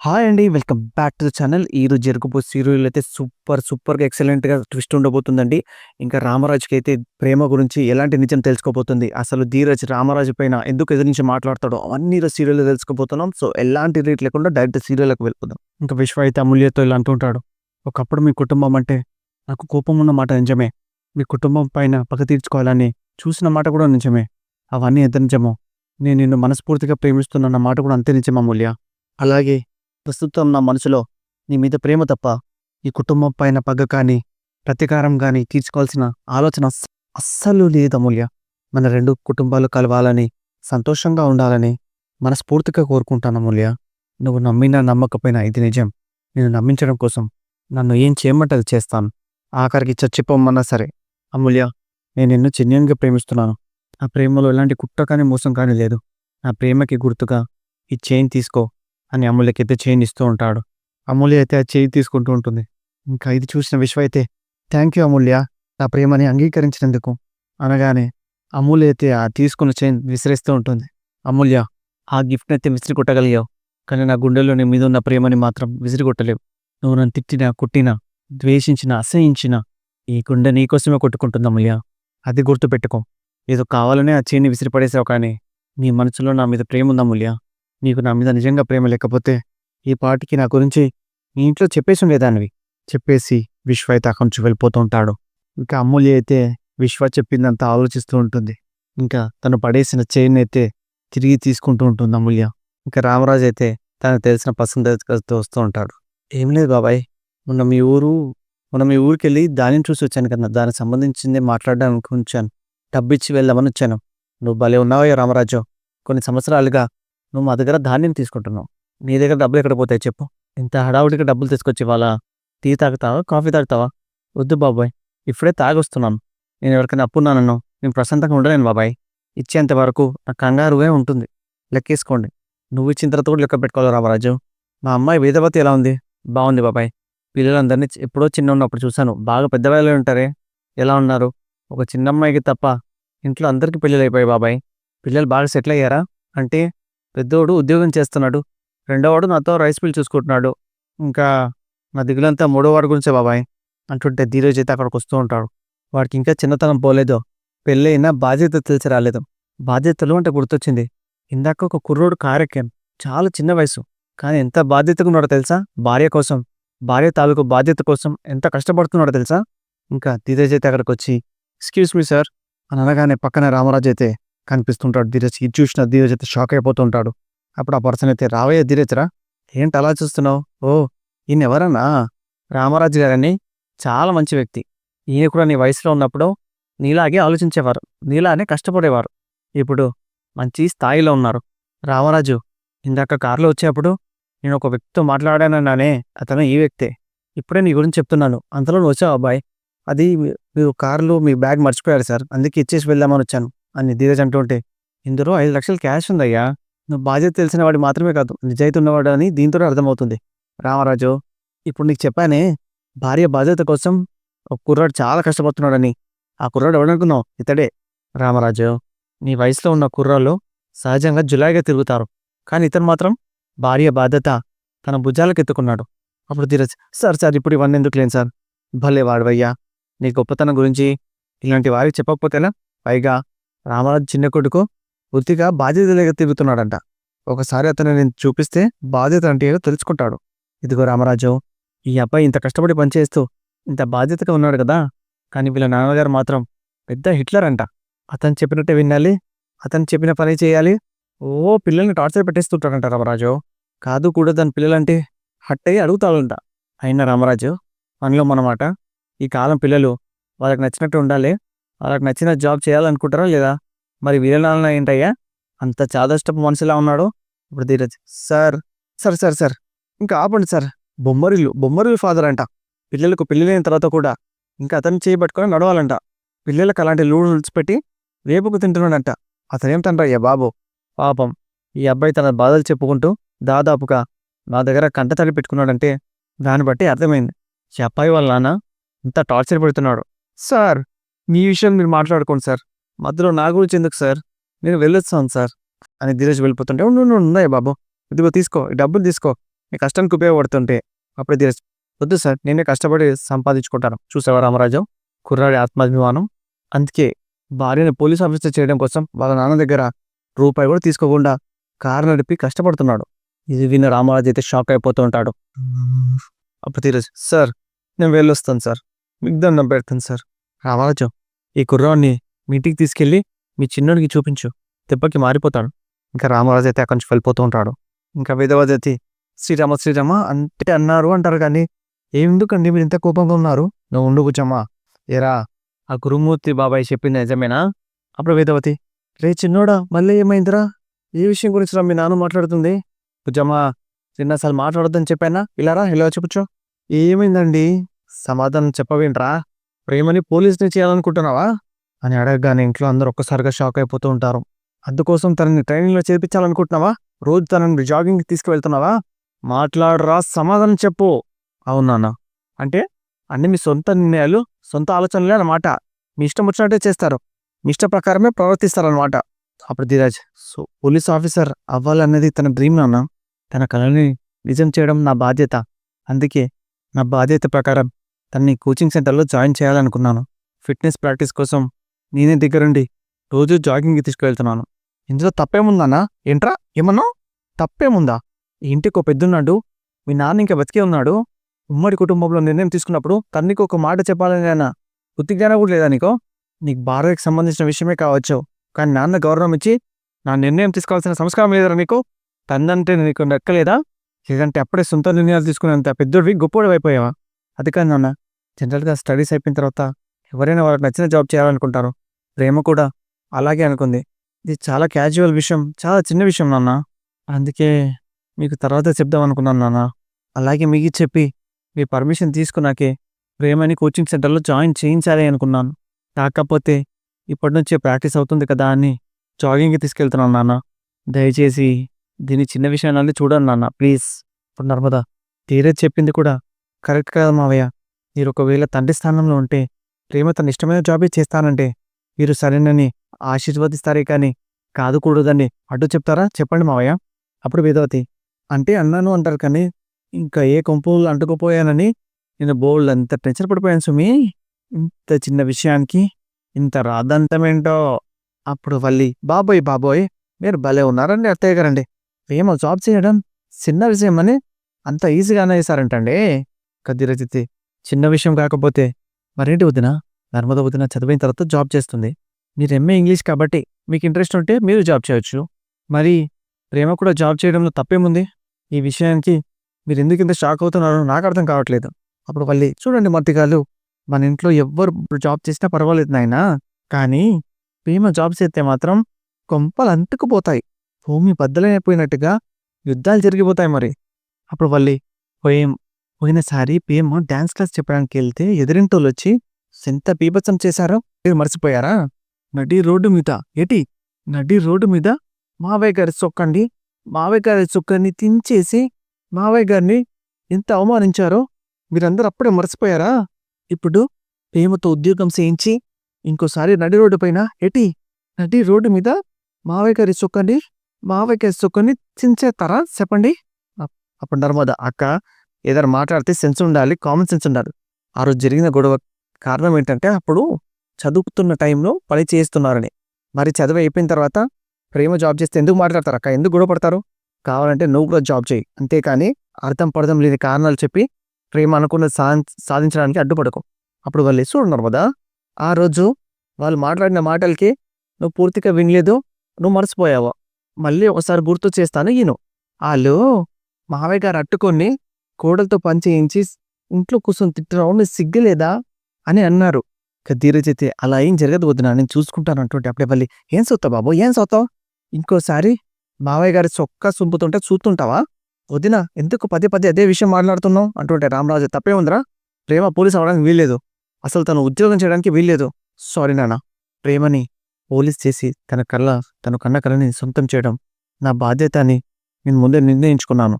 Hi అండి. Welcome back to the channel. ఈరోజు జరగబోయే సీరియల్ అయితే సూపర్, సూపర్‌గా ఎక్సలెంట్‌గా ట్విస్ట్ ఉండబోతుందండి. ఇంకా రామరాజుకైతే ప్రేమ గురించి ఎలాంటి నిజం తెలుసుకోబోతుంది. అసలు ధీరజ్ రామరాజు పైన ఎందుకు ఎదిరించి మాట్లాడతాడో అవన్నీ ఈరోజు సీరియల్‌లో తెలుసుకోబోతున్నాం. సో, ఎలాంటి రేట్ లేకుండా డైరెక్ట్ సీరియల్‌లోకి వెళ్ళిపోదాం. ఇంకా విశ్వ అయితే అమూల్యతో ఇలా అంటుంటాడు. ఒకప్పుడు మీ కుటుంబం అంటే నాకు కోపం ఉన్న మాట నిజమే. మీ కుటుంబం పైన పగ తీర్చుకోవాలని చూసిన మాట కూడా నిజమే. అవన్నీ ఎంత నిజమో నేను నిన్ను మనస్ఫూర్తిగా ప్రేమిస్తున్నాన్న మాట కూడా అంతే నిజం అమూల్య. అలాగే ప్రస్తుతం నా మనసులో నీ మీద ప్రేమ తప్ప ఈ కుటుంబం పైన పగ కానీ, ప్రతీకారం కానీ తీర్చుకోవాల్సిన ఆలోచన అస్సలు లేదు అమూల్య. మన రెండు కుటుంబాలు కలవాలని, సంతోషంగా ఉండాలని మనస్ఫూర్తిగా కోరుకుంటాను అమూల్య. నువ్వు నమ్మినా నమ్మకపోయినా ఇది నిజం. నేను నమ్మించడం కోసం నన్ను ఏం చేయమంటే అది చేస్తాను. ఆఖరికి చచ్చిపోమన్నా సరే. అమూల్య నేను నిన్ను చిన్నగా ప్రేమిస్తున్నాను. ఆ ప్రేమలో ఎలాంటి కుట్ట కానీ, మోసం కానీ లేదు. నా ప్రేమకి గుర్తుగా ఈ చైన్ తీసుకో అని అమూల్యకైతే చేయిని ఇస్తూ ఉంటాడు. అమూల్య అయితే ఆ చేయి తీసుకుంటూ ఉంటుంది. ఇంకా ఇది చూసిన విశ్వ అయితే థ్యాంక్ యూ అమూల్య నా ప్రేమని అంగీకరించినందుకు అనగానే అమూల్య అయితే ఆ తీసుకున్న చైన్ విసిరేస్తూ ఉంటుంది. అమూల్య ఆ గిఫ్ట్‌ని అయితే విసిరి కొట్టగలిగావు. కానీ నా గుండెల్లో నీ మీద ఉన్న ప్రేమని మాత్రం విసిరి కొట్టలేవు. నువ్వు నన్ను తిట్టినా, కొట్టినా, ద్వేషించినా, అసహించినా ఈ గుండె నీకోసమే కొట్టుకుంటుంది అమూల్య. అది గుర్తుపెట్టుకో. ఏదో కావాలనే ఆ చైన్‌ని విసిరిపడేసావు కానీ నీ మనసులో నా మీద ప్రేమ ఉందా అమూల్య. నీకు నా మీద నిజంగా ప్రేమ లేకపోతే ఈ పాటికి నా గురించి నీ ఇంట్లో చెప్పేసి ఉండేదానివి. చెప్పేసి విశ్వ అయితే అక్కడి నుంచి వెళ్ళిపోతూ ఉంటాడు. ఇంకా అమూల్య అయితే విశ్వ చెప్పిందంతా ఆలోచిస్తూ ఉంటుంది. ఇంకా తను పడేసిన చైన్ అయితే తిరిగి తీసుకుంటూ ఉంటుంది అమూల్య. ఇంకా రామరాజు అయితే తనకు తెలిసిన పసంద వస్తూ ఉంటాడు. ఏం లేదు బాబాయ్ మొన్న మీ ఊరు మొన్న మీ ఊరికెళ్ళి దానిని చూసి వచ్చాను కదా! దానికి సంబంధించిందే మాట్లాడడానికి ఉంచాను. డబ్బిచ్చి వెళ్దామని వచ్చాను. నువ్వు భలే ఉన్నావయ్యో రామరాజు. కొన్ని సంవత్సరాలుగా నువ్వు మా దగ్గర ధాన్యం తీసుకుంటున్నావు. నీ దగ్గర డబ్బులు ఎక్కడ పోతాయి చెప్పు? ఇంత హడావుడిగా డబ్బులు తీసుకొచ్చి ఇవాళ టీ తాగుతావా? కాఫీ తాగుతావా? వద్దు బాబాయ్. ఇప్పుడే తాగొస్తున్నాను. నేను ఎవరికైనా అప్పున్నాననో నేను ప్రశాంతంగా ఉండలేను బాబాయ్. ఇచ్చేంత వరకు నా కంగారువే ఉంటుంది. లెక్కేసుకోండి. నువ్వు ఇచ్చిన తర్వాత కూడా లెక్క పెట్టుకోవాలి రామరాజు. మా అమ్మాయి వేదవతి ఎలా ఉంది? బాగుంది బాబాయ్. పిల్లలందరినీ ఎప్పుడో చిన్నగున్నప్పుడు చూశాను. బాగా పెద్దవాళ్ళే ఉంటారే. ఎలా ఉన్నారు? ఒక చిన్న అమ్మాయికి తప్ప ఇంట్లో అందరికీ పెళ్ళిళ్ళైపోయాయి బాబాయ్. పిల్లలు బాగా సెటిల్ అయ్యారా? అంటే పెద్దోడు ఉద్యోగం చేస్తున్నాడు. రెండోవాడు నాతో రైస్ మిల్ చూసుకుంటున్నాడు. ఇంకా నా దిగులంతా మూడోవాడి గురించే బాబాయ్. అంటుంటే ధీరజ్ అయితే అక్కడికి వస్తూ ఉంటాడు. వాడికి ఇంకా చిన్నతనం పోలేదు. పెళ్ళైనా బాధ్యత తెలిసి రాలేదు. బాధ్యతలు అంటే గుర్తొచ్చింది. ఇందాక ఒక కుర్రోడు కారెక్కాను. చాలా చిన్న వయసు. కానీ ఎంత బాధ్యతగా ఉన్నాడో తెలుసా? భార్య కోసం, భార్య తాలూకు బాధ్యత కోసం ఎంత కష్టపడుతున్నాడో తెలుసా? ఇంకా ధీరజ్ అయితే అక్కడికి వచ్చి ఎక్స్‌క్యూజ్ మీ సార్ అని అనగానే పక్కన రామరాజు అయితే కనిపిస్తుంటాడు ధీరజ్. ఇది చూసిన ధీరజ్ అయితే షాక్ అయిపోతుంటాడు అప్పుడు ఆ పర్సన్ అయితే రావయ్య ధీరజ్రా ఏంటి అలా చూస్తున్నావు? ఓ ఈయన ఎవరన్నా? రామరాజు గారని చాలా మంచి వ్యక్తి. ఈయన కూడా నీ వయసులో ఉన్నప్పుడు నీలాగే ఆలోచించేవారు. నీలానే కష్టపడేవారు. ఇప్పుడు మంచి స్థాయిలో ఉన్నారు. రామరాజు ఇందాక కారులో వచ్చేప్పుడు నేను ఒక వ్యక్తితో మాట్లాడానన్నానే అతను ఈ వ్యక్తే. ఇప్పుడే నీ గురించి చెప్తున్నాను. అంతలో నువ్వు వచ్చావు అబ్బాయి అది మీరు కారులో మీ బ్యాగ్ మర్చిపోయారు సార్. అందుకే ఇచ్చేసి వెళ్దామని వచ్చాను అని ధీరజ్ అంటుంటే ఇందులో ఐదు లక్షలు క్యాష్ ఉందయ్యా. నువ్వు బాధ్యత తెలిసిన వాడివి మాత్రమే కాదు నిజాయితీ ఉన్నవాడు అని దీంతో అర్థమవుతుంది. రామరాజు ఇప్పుడు నీకు చెప్పానే భార్య బాధ్యత కోసం ఒక కుర్రాడు చాలా కష్టపడుతున్నాడని. ఆ కుర్రాడు ఎవడనుకున్నావు? ఇతడే. రామరాజు నీ వయసులో ఉన్న కుర్రాళ్ళు సహజంగా జులాయిగా తిరుగుతారు. కానీ ఇతను మాత్రం భార్య బాధ్యత తన భుజాలకెత్తుకున్నాడు. అప్పుడు ధీరజ్ సార్ సార్ ఇప్పుడు ఇవన్నీ ఎందుకు ఎందుకులేండి సార్. భలే వాడవయ్యా నీ గొప్పతనం గురించి ఇలాంటి వారికి చెప్పకపోతేనా? పైగా రామరాజు చిన్న కొడుకు ఉత్తిగా బాధ్యత లేక తిరుగుతున్నాడంట. ఒకసారి అతను నేను చూపిస్తే బాధ్యత అంటే ఏదో తెలుసుకుంటాడు. ఇదిగో రామరాజు ఈ అబ్బాయి ఇంత కష్టపడి పనిచేస్తూ ఇంత బాధ్యతగా ఉన్నాడు కదా! కానీ వీళ్ళ నాన్నగారు మాత్రం పెద్ద హిట్లర్ అంట. అతను చెప్పినట్టే వినాలి. అతను చెప్పిన పని చేయాలి. ఓ పిల్లల్ని టార్చర్ పెట్టేస్తుంటాడంట రామరాజు. కాదు కూడా దాని పిల్లలంటే హట్ అయ్యి అడుగుతాడంట. అయినా రామరాజు మనలో మనమాట. ఈ కాలం పిల్లలు వాళ్ళకి నచ్చినట్టు ఉండాలి. వాళ్ళకి నచ్చిన జాబ్ చేయాలనుకుంటారా లేదా? మరి వీళ్ళ నాన్న ఏంటయ్యా? అంత చాదస్తపు మనిషిలా ఉన్నాడు. ఇప్పుడు Dheeraj sir sir sir sir ఇంకా ఆపండి సార్. బొమ్మరిల్లు బొమ్మరిల్లు ఫాదర్ అంట. పిల్లలకు పెళ్ళిలైన తర్వాత కూడా ఇంకా అతన్ని చేయి పట్టుకొని నడవాలంట. పిల్లలకు అలాంటి లూడు విడిచిపెట్టి వేపుకు తింటున్నాడంట. అతనేం తండ్రయ్యా బాబు. పాపం ఈ అబ్బాయి తన బాధలు చెప్పుకుంటూ దాదాపుగా నా దగ్గర కంటతడి పెట్టుకున్నాడంటే దాన్ని బట్టి అర్థమైంది. ఈ అబ్బాయి వాళ్ళ నాన్న ఇంత టార్చర్ పెడుతున్నాడు. సార్ మీ విషయం మీరు మాట్లాడుకోండి సార్. మధ్యలో నా గురించి ఎందుకు సార్? నేను వెళ్ళొస్తాను సార్. అని ధీరజ్ వెళ్ళిపోతుంటే ఉండు బాబు. ఇదిగో తీసుకో ఈ డబ్బులు తీసుకో. మీ కష్టానికి ఉపయోగపడుతుంటే. అప్పుడు ధీరజ్ వద్దు సార్. నేనే కష్టపడి సంపాదించుకుంటాను. చూసావా రామరాజు? కుర్రాడి ఆత్మాభిమానం. అందుకే భార్యను పోలీస్ ఆఫీసర్ చేయడం కోసం వాళ్ళ నాన్న దగ్గర రూపాయి కూడా తీసుకోకుండా కారు నడిపి కష్టపడుతున్నాడు. ఇది విన్న రామరాజు అయితే షాక్ అయిపోతూ ఉంటాడు. అప్పుడు ధీరజ్ సార్ నేను వెళ్ళొస్తాను సార్. మీకు దండం పెడతాను సార్. రామరాజు ఈ కుర్రాన్ని మీ ఇంటికి తీసుకెళ్ళి మీ చిన్నోడికి చూపించు. దెబ్బకి మారిపోతాడు. ఇంకా రామరాజు అయితే అక్కడి నుంచి వెళ్ళిపోతూ ఉంటాడు. ఇంకా వేదవతి అయితే శ్రీరామ శ్రీరామ అంటే అన్నారు అంటారు కానీ ఎందుకండి మీరు ఇంత కోపంగా ఉన్నారు? నువ్వు ఉండు కూర్చోమ్మా ఎరా ఆ గురుమూర్తి బాబాయ్ చెప్పింది నిజమేనా? అప్పుడు వేదవతి రే చిన్నోడా మళ్ళీ ఏమైందిరా? ఏ విషయం గురించి రా మీ నాన్న మాట్లాడుతుంది? కూర్చోమ్మా నిన్న అసలు మాట్లాడొద్దని చెప్పానా? ఇలారా ఇలా చెప్పుచో ఏమైందండి? సమాధానం చెప్పవేంట్రా? ప్రేమని పోలీస్ని చేయాలనుకుంటున్నావా? అని అడగగానే ఇంట్లో అందరూ ఒక్కసారిగా షాక్ అయిపోతూ ఉంటారు. అందుకోసం తనని ట్రైనింగ్లో చేర్పించాలనుకుంటున్నావా? రోజు తనని జాగింగ్కి తీసుకువెళ్తున్నావా? మాట్లాడరా సమాధానం చెప్పు. అవునాన్న అంటే? అన్ని మీ సొంత నిర్ణయాలు సొంత ఆలోచనలే అన్నమాట. మీ ఇష్టం వచ్చినట్టే చేస్తారు. మీ ఇష్ట ప్రకారమే ప్రవర్తిస్తారనమాట అప్పుడు ధీరాజ్ సో పోలీస్ ఆఫీసర్ అవ్వాలన్నది తన డ్రీమ్ నాన్న. తన కళని నిజం చేయడం నా బాధ్యత. అందుకే నా బాధ్యత ప్రకారం తనని కోచింగ్ సెంటర్లో జాయిన్ చేయాలనుకున్నాను. ఫిట్నెస్ ప్రాక్టీస్ కోసం నేనే దగ్గరుండి రోజు జాగింగ్కి తీసుకువెళ్తున్నాను. ఇందులో తప్పేముందన్నా? ఏంట్రా? ఏమన్నా? తప్పేముందా? ఇంటికి ఒక పెద్దున్నాడు. మీ నాన్న ఇంకా బతికే ఉన్నాడు. ఉమ్మడి కుటుంబంలో నిర్ణయం తీసుకున్నప్పుడు తనకి ఒక మాట చెప్పాలని ఆయన బుద్ధి జ్ఞానం కూడా లేదా నీకో? నీకు భార్యకి సంబంధించిన విషయమే కావచ్చు. కానీ నాన్న గౌరవం ఇచ్చి నా నిర్ణయం తీసుకోవాల్సిన సంస్కారం లేదరా నీకు? తన్నంటే నీకు నక్కలేదా? లేదంటే అప్పుడే సొంత నిర్ణయాలు తీసుకునేంత పెద్దోడివి గొప్పోడు అయిపోయావా అది కాదు నాన్న జనరల్గా స్టడీస్ అయిపోయిన తర్వాత ఎవరైనా వాళ్ళకి నచ్చిన జాబ్ చేయాలనుకుంటారు. ప్రేమ కూడా అలాగే అనుకుంది. ఇది చాలా క్యాజువల్ విషయం చాలా చిన్న విషయం నాన్న. అందుకే మీకు తర్వాత చెప్దాం అనుకున్నాను నాన్న. అలాగే మీకు చెప్పి మీ పర్మిషన్ తీసుకున్నాకే ప్రేమని కోచింగ్ సెంటర్లో జాయిన్ చేయించాలి అనుకున్నాను. కాకపోతే ఇప్పటి నుంచే ప్రాక్టీస్ అవుతుంది కదా అని జాగింగ్కి తీసుకెళ్తున్నాను నాన్న. దయచేసి దీని చిన్న విషయాన్ని చూడండి నాన్న ప్లీజ్. ఇప్పుడు నర్మదా తీరే చెప్పింది కూడా కరెక్ట్ కాదు మావయ్య. మీరు ఒకవేళ తండ్రి స్థానంలో ఉంటే ప్రేమ తన ఇష్టమైన జాబే చేస్తానంటే మీరు సరేనని ఆశీర్వదిస్తారే కానీ కాదు కూడదని అడ్డు చెప్తారా? చెప్పండి మావయ్య. అప్పుడు వేదవతి అంటే అన్నాను అంటారు కానీ ఇంకా ఏ కొంపులు అంటుకుపోయానని నేను బోల్డ్ అంత టెన్షన్ పడిపోయాను సుమి. ఇంత చిన్న విషయానికి ఇంత రాదంతమేంటో. అప్పుడు వల్లి బాబోయ్ బాబోయ్ మీరు భలే ఉన్నారండి అత్తయ్య గారండి. ఏమో జాబ్ చేయడం చిన్న విషయం అని అంత ఈజీగానే వేశారంటండి కద్దిరచితి చిన్న విషయం కాకపోతే మరేంటి వదిన? నర్మద వదిన చదివిన తర్వాత జాబ్ చేస్తుంది. మీరు ఎంఏ ఇంగ్లీష్ కాబట్టి మీకు ఇంట్రెస్ట్ ఉంటే మీరు జాబ్ చేయొచ్చు. మరి ప్రేమ కూడా జాబ్ చేయడంలో తప్పేముంది? ఈ విషయానికి మీరు ఎందుకు ఇంత షాక్ అవుతున్నారో నాకు అర్థం కావట్లేదు. అప్పుడు మళ్ళీ చూడండి మర్తిగాలు మన ఇంట్లో ఎవ్వరు జాబ్ చేసినా పర్వాలేదు నాయనా. కానీ ప్రేమ జాబ్ చేస్తే మాత్రం కొంపలు అంటుకుపోతాయి. భూమి బద్దలైపోయినట్టుగా యుద్ధాలు జరిగిపోతాయి మరి. అప్పుడు మళ్ళీ పోయేం పోయినసారి ప్రేమ డాన్స్ క్లాస్ చెప్పడానికి వెళ్తే ఎదిరింటోళ్ళు వచ్చి ఎంత బీభత్సం చేశారో మీరు మర్చిపోయారా? నడి రోడ్డు మీద ఏటి? నడి రోడ్డు మీద మావయ్య గారి చొక్కండి మావయ్య గారి చొక్కని తించేసి మావయ్య గారిని ఎంత అవమానించారో మీరందరూ అప్పుడే మర్చిపోయారా? ఇప్పుడు ప్రేమతో ఉద్యోగం చేయించి ఇంకోసారి నడి రోడ్డు పైన ఎటి నడి రోడ్డు మీద మావయ్య గారి చొక్కని మావయ్య గారి చొక్కని తించేస్తారా? చెప్పండి. అప్పుడు నర్మదా అక్క ఏదైనా మాట్లాడితే సెన్స్ ఉండాలి కామన్ సెన్స్ ఉండాలి. ఆ రోజు జరిగిన గొడవ కారణం ఏంటంటే అప్పుడు చదువుతున్న టైంలో పని చేస్తున్నారని. మరి చదువు అయిపోయిన తర్వాత ప్రేమ జాబ్ చేస్తే ఎందుకు మాట్లాడతారు? అక్క ఎందుకు గొడవ పడతారు? కావాలంటే నువ్వు కూడా జాబ్ చేయి. అంతేకాని అర్థం పడడం లేని కారణాలు చెప్పి ప్రేమ అనుకున్న సా సాధించడానికి అడ్డుపడకు. అప్పుడు వాళ్ళు చూడన్నారు కదా. ఆ రోజు వాళ్ళు మాట్లాడిన మాటలకి నువ్వు పూర్తిగా వినలేదు నువ్వు మర్చిపోయావు. మళ్ళీ ఒకసారి గుర్తు చేస్తాను ఈను. వాళ్ళు మావయ్య గారు అట్టుకొని కోడలతో పని చేయించి ఇంట్లో కూర్చొని తిట్టడం నీకు సిగ్గలేదా? అని అన్నారు. ఇక ధీరజ్ అయితే అలా ఏం జరగదు వదినా నేను చూసుకుంటాను అంటుంటే అప్పుడే మళ్ళీ ఏం చూస్తావు బాబు? ఏం సొత్తావు ఇంకోసారి మావయ్య గారి చొక్కా సుంపుతుంటే చూస్తుంటావా? వదిన ఎందుకు పదే పదే అదే విషయం మాట్లాడుతున్నావు? అంటుంటే రామరాజు తప్పే ఉందిరా. ప్రేమ పోలీస్ అవడానికి వీల్లేదు. అసలు తను ఉద్యోగం చేయడానికి వీల్లేదు. సారీ నాన్న. ప్రేమని పోలీస్ చేసి తన కళ్ళ తన కన్న కళని సొంతం చేయడం నా బాధ్యత అని నేను ముందే నిర్ణయించుకున్నాను.